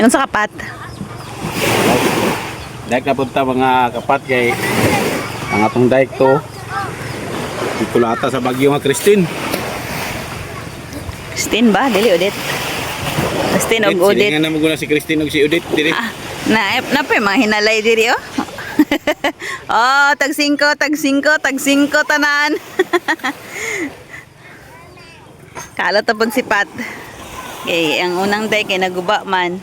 Ano sa kapat? Dahil na punta mga kapat kay ang atong daik to. Ikulata sa Bagyo nga Christine. Christine ba? Dili udit. Christine og udit. Silingan na mo si Christine og si Udit. Dili. Ah, na na pa mga hinalay diri oh. oh, tag 5, tag 5, tag 5 tanan. Kala pag sipat. Okay, ang unang day kay naguba man.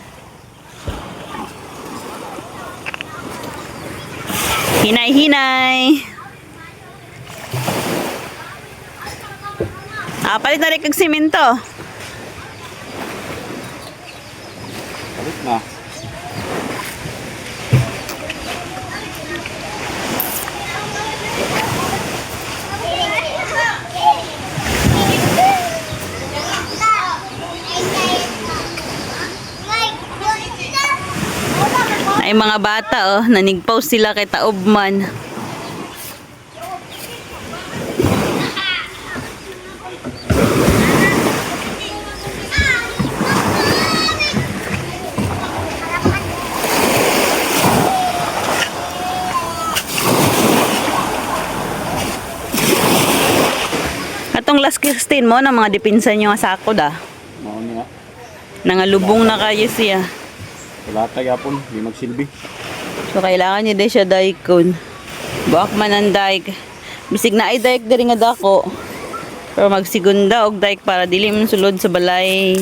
Hinay, hinay. Ah, palit na rin kag simento. Balik na. Ay mga bata oh, nanigpaw sila kay Taobman. Atong last Christine mo na mga dipinsan nyo nga sako da. Mao niya. Nangalubong na kayo siya. Kulata yapon, di magsilbi. So, kailangan niya din siya daikon. Buak man ang daik. Bisig na ay daik diri nga dako. Pero magsigunda og daik para dili man sulod sa balay.